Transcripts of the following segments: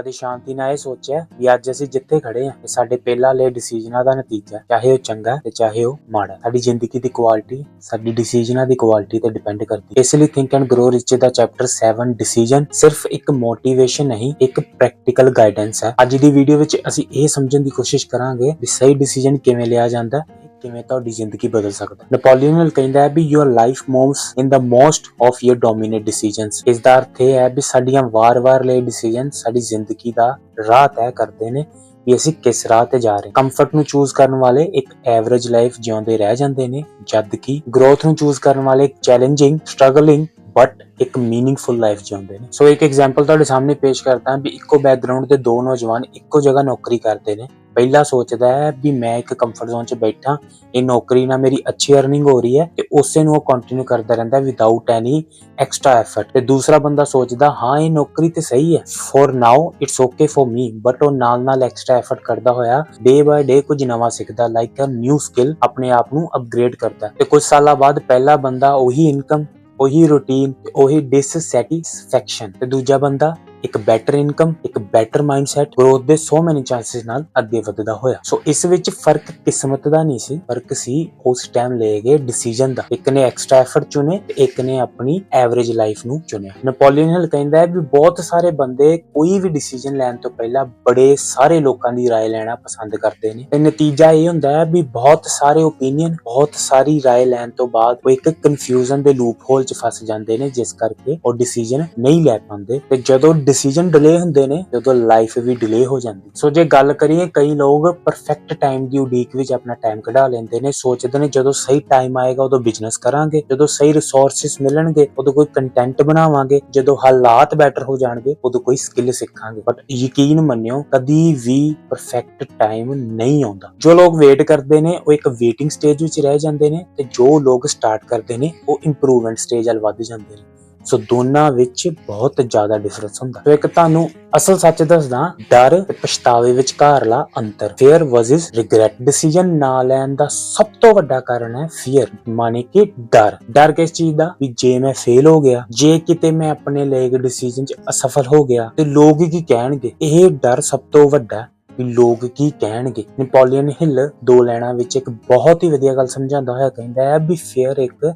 ਕਦੇ ਸ਼ਾਂਤੀ ਨਾਲ ਇਹ ਸੋਚਿਆ ਵੀ ਅੱਜ ਅਸੀਂ ਜਿੱਥੇ ਖੜੇ ਆ ਇਹ ਸਾਡੇ ਪਹਿਲਾਂ ਲਏ ਡਿਸੀਜਨਾਂ ਦਾ ਨਤੀਜਾ ਚਾਹੇ ਉਹ ਚੰਗਾ ਤੇ ਚਾਹੇ ਉਹ ਮਾੜਾ ਸਾਡੀ ਜ਼ਿੰਦਗੀ ਦੀ ਕੁਆਲਿਟੀ ਸਾਡੀ ਡਿਸੀਜਨਾਂ ਦੀ ਕੁਆਲਿਟੀ ਤੇ ਡਿਪੈਂਡ ਕਰਦੀ ਹੈ। ਇਸ ਲਈ ਥਿੰਕ ਐਂਡ ਗਰੋ ਰਿਚ ਦਾ ਚੈਪਟਰ 7 ਡਿਸੀਜਨ ਸਿਰਫ ਇੱਕ ਮੋਟੀਵੇਸ਼ਨ ਨਹੀਂ, ਇੱਕ ਪ੍ਰੈਕਟੀਕਲ ਗਾਈਡੈਂਸ ਹੈ। ਅੱਜ ਦੀ ਵੀਡੀਓ ਵਿੱਚ ਅਸੀਂ ਇਹ ਸਮਝਣ ਦੀ ਕੋਸ਼ਿਸ਼ ਕਰਾਂਗੇ ਵੀ ਸਹੀ ਡਿਸੀਜਨ ਕਿਵੇਂ ਲਿਆ ਜਾਂਦਾ ਕਿਵੇਂ ਤੁਹਾਡੀ ਜ਼ਿੰਦਗੀ ਬਦਲ ਸਕਦਾ ਨੈਪੋਲੀਅਨ ਕਹਿੰਦਾ ਹੈ ਵੀ your life moves in the most of your dominate decisions ਇਸ ਦਾ ਅਰਥ ਇਹ ਹੈ ਵੀ ਸਾਡੀਆਂ ਵਾਰ-ਵਾਰ ਲਏ ਡਿਸੀਜਨ ਸਾਡੀ ਜ਼ਿੰਦਗੀ ਦਾ ਰਾਹ ਤੈਅ ਕਰਦੇ ਨੇ ਵੀ ਅਸੀਂ ਕਿਸ ਰਾਹ ਤੇ ਜਾ ਰਹੇ ਕੰਫਰਟ ਨੂੰ ਚੂਜ਼ ਕਰਨ ਵਾਲੇ ਇੱਕ ਐਵਰੇਜ ਲਾਈਫ ਜਿਉਂਦੇ ਰਹਿ ਜਾਂਦੇ ਨੇ, ਜਦ ਕਿ ਗਰੋਥ ਨੂੰ ਚੂਜ਼ ਕਰਨ ਵਾਲੇ ਇੱਕ ਚੈਲੰਜਿੰਗ ਸਟਰਗਲਿੰਗ ਬਟ ਇੱਕ ਮੀਨਿੰਗਫੁਲ ਲਾਈਫ ਜਿਉਂਦੇ ਨੇ। ਸੋ ਇੱਕ ਐਗਜ਼ਾਮਪਲ ਤੁਹਾਡੇ ਸਾਹਮਣੇ ਪੇਸ਼ ਕਰਦਾ ਵੀ ਇੱਕੋ ਬੈਕਗ੍ਰਾਉਂਡ ਦੇ ਦੋ ਨੌਜਵਾਨ ਇੱਕੋ ਜਗ੍ਹਾ ਨੌਕਰੀ ਕਰਦੇ ਨੇ। ਪਹਿਲਾ ਸੋਚਦਾ ਹੈ ਵੀ ਮੈਂ ਇੱਕ ਕੰਫਰਟ ਜ਼ੋਨ 'ਚ ਬੈਠਾ, ਇਹ ਨੌਕਰੀ ਨਾਲ ਮੇਰੀ ਅੱਛੀ ਅਰਨਿੰਗ ਹੋ ਰਹੀ ਹੈ ਤੇ ਉਸੇ ਨੂੰ ਉਹ ਕੰਟੀਨਿਊ ਕਰਦਾ ਰਹਿੰਦਾ ਵਿਦਆਊਟ ਐਨੀ ਐਕਸਟਰਾ ਐਫਰਟ ਤੇ ਦੂਸਰਾ ਬੰਦਾ ਸੋਚਦਾ, ਹਾਂ, ਇਹ ਨੌਕਰੀ ਤੇ ਸਹੀ ਹੈ। For now it's okay for me but ਉਹ ਨਾਲ ਨਾਲ ਐਕਸਟਰਾ ਐਫਰਟ ਕਰਦਾ ਹੋਇਆ ਡੇ ਬਾਏ ਡੇ ਕੁਝ ਨਵਾਂ ਸਿੱਖਦਾ ਲਾਈਕ ਅ ਨਿਊ ਸਕਿੱਲ ਆਪਣੇ ਆਪ ਨੂੰ ਅਪਗ੍ਰੇਡ ਕਰਦਾ। ਤੇ ਕੁਝ ਸਾਲਾਂ ਬਾਅਦ ਪਹਿਲਾ ਬੰਦਾ ਉਹੀ ਇਨਕਮ ਉਹੀ ਰੂਟੀਨ ਉਹੀ ਡਿਸਸੈਟੀਸਫੈਕਸ਼ਨ ਤੇ ਦੂਜਾ ਬੰਦਾ ਇੱਕ ਬੈਟਰ ਇਨਕਮ ਇੱਕ ਬੈਟਰ ਮਾਈਂਡਸੈਟ ਗਰੋਥ ਦੇ ਸੋ ਮੈਨੀ ਚਾਂਸਸ ਨਾਲ ਅੱਗੇ ਵਧਦਾ ਹੋਇਆ ਸੋ ਇਸ ਵਿੱਚ ਫਰਕ ਕਿਸਮਤ ਦਾ ਨਹੀਂ ਸੀ ਫਰਕ ਸੀ ਉਸ ਟਾਈਮ ਲਏ ਗਏ ਡਿਸੀਜਨ ਦਾ ਇੱਕ ਨੇ ਐਕਸਟਰਾ ਐਫਰਟ ਚੁਣੇ ਤੇ ਇੱਕ ਨੇ ਆਪਣੀ ਐਵਰੇਜ ਲਾਈਫ ਨੂੰ ਚੁਣਿਆ ਨੈਪੋਲੀਅਨ ਹਿਲ ਕਹਿੰਦਾ ਹੈ ਵੀ ਬਹੁਤ ਸਾਰੇ ਬੰਦੇ ਕੋਈ ਵੀ ਡਿਸੀਜਨ ਲੈਣ ਤੋਂ ਪਹਿਲਾਂ ਬੜੇ ਸਾਰੇ ਲੋਕਾਂ ਦੀ رائے ਲੈਣਾ ਪਸੰਦ ਕਰਦੇ ਨੇ ਤੇ ਨਤੀਜਾ ਇਹ ਹੁੰਦਾ ਹੈ ਵੀ ਬਹੁਤ ਸਾਰੇ ਓਪੀਨੀਅਨ ਬਹੁਤ ਸਾਰੀ رائے ਲੈਣ ਤੋਂ ਬਾਅਦ ਉਹ ਇੱਕ ਕਨਫਿਊਜ਼ਨ ਦੇ ਲੂਪ ਹੋਲ 'ਚ ਫਸ ਜਾਂਦੇ ਨੇ ਜਿਸ ਕਰਕੇ ਉਹ ਡਿਸੀਜਨ ਨਹੀਂ ਲੈ ਪਾਉਂਦੇ ਤੇ ਜਦੋਂ ਡਿਸੀਜਨ ਡਿਲੇ ਹੁੰਦੇ ਨੇ, ਜਦੋਂ ਲਾਈਫ ਵੀ ਡਿਲੇ ਹੋ ਜਾਂਦੀ। ਸੋ ਜੇ ਗੱਲ ਕਰੀਏ, ਕਈ ਲੋਕ ਪਰਫੈਕਟ ਟਾਈਮ ਦੀ ਉਡੀਕ ਵਿੱਚ ਆਪਣਾ ਟਾਈਮ ਕਢਾ ਲੈਂਦੇ ਨੇ, ਸੋਚਦੇ ਨੇ ਜਦੋਂ ਸਹੀ ਟਾਈਮ ਆਏਗਾ, ਉਦੋਂ ਬਿਜ਼ਨਸ ਕਰਾਂਗੇ, ਜਦੋਂ ਸਹੀ ਰਿਸੋਰਸਸ ਮਿਲਣਗੇ, ਉਦੋਂ ਕੋਈ ਕੰਟੈਂਟ ਬਣਾਵਾਂਗੇ, ਜਦੋਂ ਹਾਲਾਤ ਬੈਟਰ ਹੋ ਜਾਣਗੇ, ਉਦੋਂ ਕੋਈ ਸਕਿੱਲ ਸਿੱਖਾਂਗੇ। ਬਟ ਯਕੀਨ ਮੰਨਿਓ, ਕਦੀ ਵੀ ਪਰਫੈਕਟ ਟਾਈਮ ਨਹੀਂ ਆਉਂਦਾ। ਜੋ ਲੋਕ ਵੇਟ ਕਰਦੇ ਨੇ, ਉਹ ਇੱਕ ਵੇਟਿੰਗ ਸਟੇਜ ਵਿੱਚ ਰਹਿ ਜਾਂਦੇ ਨੇ, ਤੇ ਜੋ ਲੋਕ ਸਟਾਰਟ ਕਰਦੇ ਨੇ, ਉਹ ਇੰਪਰੂਵਮੈਂਟ ਸਟੇਜ ਵੱਲ ਵੱਧ ਜਾਂਦੇ ਨੇ। ਸੋ ਦੋਨਾਂ ਵਿੱਚ ਬਹੁਤ ਜ਼ਿਆਦਾ ਡਿਫਰੈਂਸ ਹੁੰਦਾ। ਸੋ ਇੱਕ ਤੁਹਾਨੂੰ ਅਸਲ ਸੱਚ ਦੱਸਦਾ, ਡਰ ਤੇ ਪਛਤਾਵੇ ਵਿਚਕਾਰਲਾ ਅੰਤਰ। ਫੇਅਰ ਵਰਸਸ ਰਿਗਰੈਟ ਡਿਸੀਜਨ ਨਾ ਲੈਣ ਦਾ ਸਭ ਤੋਂ ਵੱਡਾ ਕਾਰਨ ਹੈ ਫੀਅਰ ਮਾਨੇ ਕਿ ਡਰ। ਡਰ ਕਿਸ ਚੀਜ਼ ਦਾ? ਵੀ ਜੇ ਮੈਂ ਫੇਲ ਹੋ ਗਿਆ, ਜੇ ਕਿਤੇ ਮੈਂ ਆਪਣੇ ਲਏ ਗਏ ਡਿਸੀਜਨ 'ਚ ਅਸਫਲ ਹੋ ਗਿਆ, ਤੇ ਲੋਕ ਕੀ ਕਹਿਣਗੇ? ਇਹ ਡਰ ਸਭ ਤੋਂ ਵੱਡਾ ਵੀ ਲੋਕ ਕੀ ਕਹਿਣਗੇ? ਨੈਪੋਲੀਅਨ ਹਿੱਲ ਦੋ ਲੈਣਾ ਵਿੱਚ ਇੱਕ ਬਹੁਤ ਹੀ ਵਧੀਆ ਗੱਲ ਸਮਝਾਉਂਦਾ ਹੋਇਆ ਕਹਿੰਦਾ ਹੈ ਵੀ ਫੇਅਰ ਇੱਕ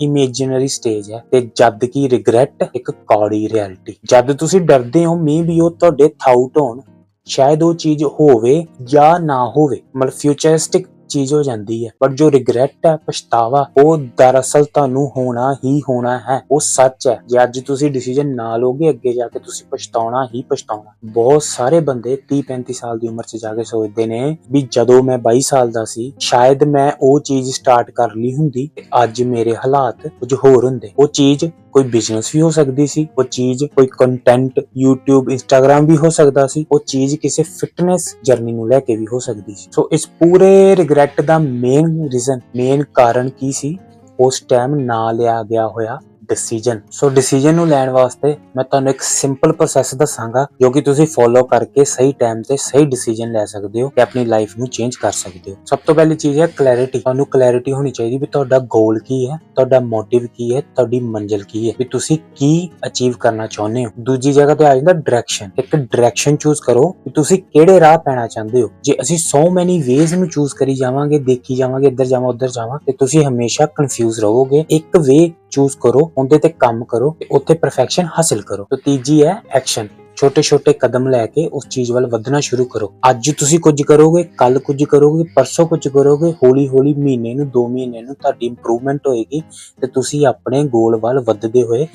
ਇਮੇਜਿਨਰੀ ਸਟੇਜ ਹੈ ਤੇ ਜਦ ਕਿ ਰਿਗਰੈਟ ਇੱਕ ਕੌੜੀ ਰਿਐਲਿਟੀ ਜਦ ਤੁਸੀਂ ਡਰਦੇ ਹੋ ਮੇ ਵੀ ਉਹ ਤੁਹਾਡੇ ਥਾਊਟ ਹੋਣ, ਸ਼ਾਇਦ ਉਹ ਚੀਜ਼ ਹੋਵੇ ਜਾਂ ਨਾ ਹੋਵੇ, ਮਤਲਬ ਫਿਊਚਰਿਸਟਿਕ ਚੀਜ਼ ਹੋ ਜਾਂਦੀ ਹੈ। ਪਰ ਜੋ ਰਿਗਰੈਟ ਹੈ, ਪਛਤਾਵਾ, ਉਹ ਦਰਅਸਲ ਤੁਹਾਨੂੰ ਹੋਣਾ ਹੀ ਹੋਣਾ ਹੈ। ਉਹ ਸੱਚ ਹੈ। ਜੇ ਅੱਜ ਤੁਸੀਂ ਡਿਸੀਜਨ ਨਾ ਲਓਗੇ ਅੱਗੇ ਜਾ ਕੇ, ਤੁਸੀਂ ਪਛਤਾਉਣਾ ਹੀ ਪਛਤਾਉਣਾ। ਬਹੁਤ ਸਾਰੇ ਬੰਦੇ 30 35 ਸਾਲ ਦੀ ਉਮਰ 'ਚ ਜਾ ਕੇ ਸੋਚਦੇ ਨੇ ਵੀ ਜਦੋਂ ਮੈਂ 22 ਸਾਲ ਦਾ ਸੀ, ਸ਼ਾਇਦ ਮੈਂ ਉਹ ਚੀਜ਼ ਸਟਾਰਟ ਕਰ ਲਈ ਹੁੰਦੀ ਤੇ ਅੱਜ ਮੇਰੇ ਹਾਲਾਤ ਕੁਝ ਹੋਰ ਹੁੰਦੇ। ਉਹ ਚੀਜ਼ ਕੋਈ ਬਿਜ਼ਨਸ ਵੀ ਹੋ ਸਕਦੀ ਸੀ ਉਹ ਚੀਜ਼, ਕੋਈ ਕੰਟੈਂਟ YouTube, Instagram ਵੀ ਹੋ ਸਕਦਾ ਸੀ, ਉਹ ਚੀਜ਼ ਕਿਸੇ ਫਿਟਨੈਸ ਜਰਨੀ ਨੂੰ ਲੈ ਕੇ ਵੀ ਹੋ ਸਕਦੀ ਸੀ। ਸੋ ਇਸ ਪੂਰੇ ਰਿਗਰੈਟ ਦਾ ਮੇਨ ਰੀਜ਼ਨ ਮੇਨ ਕਾਰਨ ਕੀ ਸੀ? ਉਸ ਟਾਈਮ ਨਾ ਲਿਆ ਗਿਆ ਹੋਇਆ ਡਿਸੀਜਨ ਸੋ ਡਿਸੀਜਨ ਨੂੰ ਲੈਣ ਵਾਸਤੇ ਮੈਂ ਤੁਹਾਨੂੰ ਇੱਕ ਸਿੰਪਲ ਪ੍ਰੋਸੈਸ ਦੱਸਾਂਗਾ, ਜੋ ਕਿ ਤੁਸੀਂ ਫੋਲੋ ਕਰਕੇ ਸਹੀ ਟਾਈਮ ਤੇ ਸਹੀ ਡਿਸੀਜਨ ਲੈ ਸਕਦੇ ਹੋ ਤੇ ਆਪਣੀ ਲਾਈਫ ਨੂੰ ਚੇਂਜ ਕਰ ਸਕਦੇ ਹੋ। ਸਭ ਤੋਂ ਪਹਿਲੀ ਚੀਜ਼ ਹੈ ਕਲੈਰਿਟੀ ਤੁਹਾਨੂੰ ਕਲੈਰਿਟੀ ਹੋਣੀ ਚਾਹੀਦੀ ਵੀ ਤੁਹਾਡਾ ਗੋਲ ਕੀ ਹੈ, ਤੁਹਾਡਾ ਮੋਟਿਵ ਕੀ ਹੈ, ਤੁਹਾਡੀ ਮੰਜ਼ਿਲ ਕੀ ਹੈ, ਵੀ ਤੁਸੀਂ ਕੀ ਅਚੀਵ ਕਰਨਾ ਚਾਹੁੰਦੇ ਹੋ। ਦੂਜੀ ਜਗ੍ਹਾ ਤੇ ਆ ਜਾਂਦਾ ਡਾਇਰੈਕਸ਼ਨ ਇੱਕ ਡਾਇਰੈਕਸ਼ਨ ਚੂਜ਼ ਕਰੋ ਕਿ ਤੁਸੀਂ ਕਿਹੜੇ ਰਾਹ ਪੈਣਾ ਚਾਹੁੰਦੇ ਹੋ। ਜੇ ਅਸੀਂ ਸੋ ਮੈਨੀ ਵੇਜ਼ ਨੂੰ ਚੂਜ਼ ਕਰੀ ਜਾਵਾਂਗੇ, ਦੇਖੀ ਜਾਵਾਂਗੇ, ਇੱਧਰ ਜਾਵਾਂ, ਉੱਧਰ ਜਾਵਾਂ, ਤੇ ਤੁਸੀਂ ਹਮੇਸ਼ਾ ਕਨਫਿਊਜ਼ ਰਹੋਗੇ। ਇੱਕ ਵੇ ਚੂਜ਼ ਕਰੋ, ਉਹਦੇ ਤੇ ਕੰਮ ਕਰੋ ਤੇ ਉੱਥੇ ਪਰਫੈਕਸ਼ਨ ਹਾਸਿਲ ਕਰੋ। ਤੇ ਤੀਜੀ ਹੈ ਐਕਸ਼ਨ ਛੋਟੇ ਛੋਟੇ ਕਦਮ ਲੈ ਕੇ ਉਸ ਚੀਜ਼ ਵੱਲ ਵਧਣਾ ਸ਼ੁਰੂ ਕਰੋ। ਅੱਜ ਤੁਸੀਂ ਕੁਝ ਕਰੋਗੇ ਕੱਲ ਕੁਝ ਕਰੋਗੇ, ਪਰਸੋਂ ਕੁਝ ਕਰੋਗੇ ਹੌਲੀ ਹੌਲੀ ਮਹੀਨੇ ਨੂੰ 2 ਮਹੀਨੇ ਨੂੰ ਤੁਹਾਡੀ ਇੰਪਰੂਵਮੈਂਟ ਹੋਏਗੀ ਤੇ ਤੁਸੀਂ ਆਪਣੇ ਗੋਲ ਵੱਲ ਵੱਧਦੇ ਹੋਏ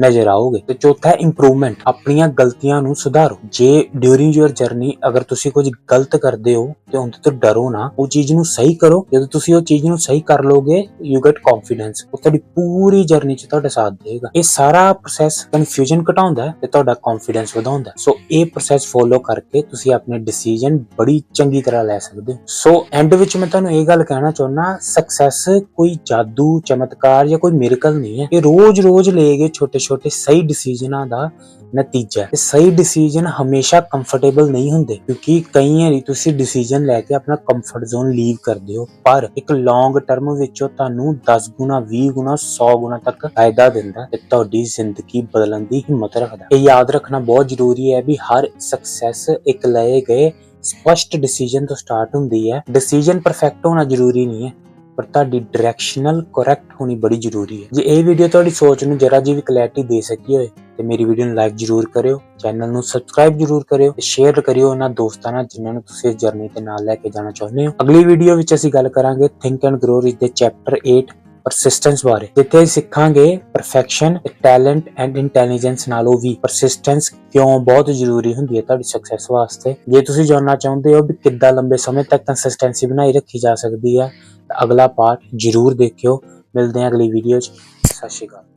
ਨਜ਼ਰ ਆਓਗੇ। ਤੇ ਚੌਥਾ ਇੰਪਰੂਵਮੈਂਟ ਆਪਣੀਆਂ ਗਲਤੀਆਂ ਨੂੰ ਸੁਧਾਰੋ। ਜੇ ਡਿਊਰਿੰਗ ਯੂਰ ਜਰਨੀ ਅਗਰ ਤੁਸੀਂ ਕੁਝ ਗਲਤ ਕਰਦੇ ਹੋ ਤੇ ਉਹਦੇ ਤੋਂ ਡਰੋ ਨਾ, ਉਹ ਚੀਜ਼ ਨੂੰ ਸਹੀ ਕਰੋ। ਜਦੋਂ ਤੁਸੀਂ ਉਹ ਚੀਜ਼ ਨੂੰ ਸਹੀ ਕਰ ਲੋਗੇ ਯੂ ਗੈਟ ਕੌਨਫੀਡੈਂਸ ਉਹ ਤੁਹਾਡੀ ਪੂਰੀ ਜਰਨੀ 'ਚ ਤੁਹਾਡਾ ਸਾਥ ਦੇਗਾ ਇਹ ਸਾਰਾ ਪ੍ਰੋਸੈਸ ਕਨਫਿਊਜ਼ਨ ਘਟਾਉਂਦਾ ਹੈ ਤੇ ਤੁਹਾਡਾ ਕੌਨਫੀਡੈਂਸ ਵਧਾਉਂਦਾ ਸੋ ਇਹ ਪ੍ਰੋਸੈਸ ਫੋਲੋ ਕਰਕੇ ਤੁਸੀਂ ਆਪਣੇ ਡਿਸੀਜਨ ਬੜੀ ਚੰਗੀ ਤਰ੍ਹਾਂ ਲੈ ਸਕਦੇ ਹੋ। ਸੋ ਐਂਡ ਵਿੱਚ ਮੈਂ ਤੁਹਾਨੂੰ ਇਹ ਗੱਲ ਕਹਿਣਾ ਚਾਹੁੰਦਾ ਸਕਸੈਸ ਕੋਈ ਜਾਦੂ, ਚਮਤਕਾਰ ਜਾਂ ਕੋਈ ਮਿਰਕਲ ਨਹੀਂ ਹੈ। ਇਹ ਰੋਜ਼-ਰੋਜ਼ ਲਏ ਗਏ ਛੋਟੇ ਛੋਟੇ ਸਹੀ ਡਿਸੀਜਨਾਂ ਦਾ ਨਤੀਜਾ ਹੈ। ਸਹੀ ਡਿਸੀਜਨ ਹਮੇਸ਼ਾ ਕੰਫਰਟੇਬਲ ਨਹੀਂ ਹੁੰਦੇ, ਕਿਉਂਕਿ ਕਈ ਵਾਰੀ ਤੁਸੀਂ ਡਿਸੀਜਨ ਲੈ ਕੇ ਆਪਣਾ ਕੰਫਰਟ ਜ਼ੋਨ ਲੀਵ ਕਰਦੇ ਹੋ। ਪਰ ਇੱਕ ਲੌਂਗ ਟਰਮ ਵਿੱਚ ਤੁਹਾਨੂੰ 10 ਗੁਣਾ 20 ਗੁਣਾ 100 ਗੁਣਾ ਤੱਕ ਫਾਇਦਾ ਦਿੰਦਾ ਤੇ ਤੁਹਾਡੀ ਜ਼ਿੰਦਗੀ ਬਦਲਣ ਦੀ ਹਿੰਮਤ ਰੱਖਦਾ ਇਹ ਯਾਦ ਰੱਖਣਾ ਬਹੁਤ ਜ਼ਰੂਰੀ ਹੈ ਵੀ ਹਰ ਸਕਸੈਸ ਇੱਕ ਲਏ ਗਏ ਸਪਸ਼ਟ ਡਿਸੀਜਨ ਤੋਂ ਸਟਾਰਟ ਹੁੰਦੀ ਹੈ। ਡਿਸੀਜਨ ਪਰਫੈਕਟ ਹੋਣਾ ਜ਼ਰੂਰੀ ਨਹੀਂ ਹੈ। ਪਰ ਤੁਹਾਡੀ ਡਾਇਰੈਕਸ਼ਨਲ ਕਰੈਕਟ ਹੋਣੀ ਬੜੀ ਜ਼ਰੂਰੀ ਹੈ। ਜੇ ਇਹ ਵੀਡੀਓ ਤੁਹਾਡੀ ਸੋਚ ਨੂੰ ਜਰਾ ਜੀ ਵੀ ਕਲੈਰਿਟੀ ਦੇ ਸਕੀ ਹੋਏ, ਤੇ ਮੇਰੀ ਵੀਡੀਓ ਨੂੰ ਲਾਈਕ ਜਰੂਰ ਕਰਿਓ ਚੈਨਲ ਨੂੰ ਸਬਸਕ੍ਰਾਈਬ ਜਰੂਰ ਕਰਿਓ, ਤੇ ਸ਼ੇਅਰ ਕਰਿਓ ਉਹਨਾਂ ਦੋਸਤਾਂ ਨਾਲ ਜਿਨ੍ਹਾਂ ਨੂੰ ਤੁਸੀਂ ਇਸ ਜਰਨੀ ਤੇ ਨਾਲ ਲੈ ਕੇ ਜਾਣਾ ਚਾਹੁੰਦੇ ਹੋ। ਅਗਲੀ ਵੀਡੀਓ ਵਿੱਚ ਅਸੀਂ ਗੱਲ ਕਰਾਂਗੇ ਥਿੰਕ ਐਂਡ ਗਰੋ ਰਿਚ ਦੇ ਚੈਪਟਰ 8 ਪਰਸਿਸਟੈਂਸ ਬਾਰੇ। ਜਿੱਥੇ ਸਿੱਖਾਂਗੇ ਪਰਫੈਕਸ਼ਨ ਟੈਲੈਂਟ ਐਂਡ ਇੰਟੈਲੀਜੈਂਸ ਨਾਲੋਂ ਵੀ। ਪਰਸਿਸਟੈਂਸ ਕਿਉਂ ਬਹੁਤ ਜ਼ਰੂਰੀ ਹੁੰਦੀ ਹੈ ਤੁਹਾਡੀ ਸਕਸੈਸ ਵਾਸਤੇ? ਜੇ ਤੁਸੀਂ ਜਾਣਨਾ ਚਾਹੁੰਦੇ ਹੋ ਵੀ ਕਿੱਦਾਂ ਲੰਬੇ ਸਮੇਂ ਤੱਕ ਕੰਸਿਸਟੈਂਸੀ ਬਣਾਈ ਰੱਖੀ ਜਾ ਸਕਦੀ ਹੈ, ਤਾਂ ਅਗਲਾ ਪਾਰਟ ਜਰੂਰ ਦੇਖਿਓ। ਮਿਲਦੇ ਹਾਂ ਅਗਲੀ ਵੀਡੀਓ 'ਚ। ਸਤਿ ਸ਼੍ਰੀ ਅਕਾਲ।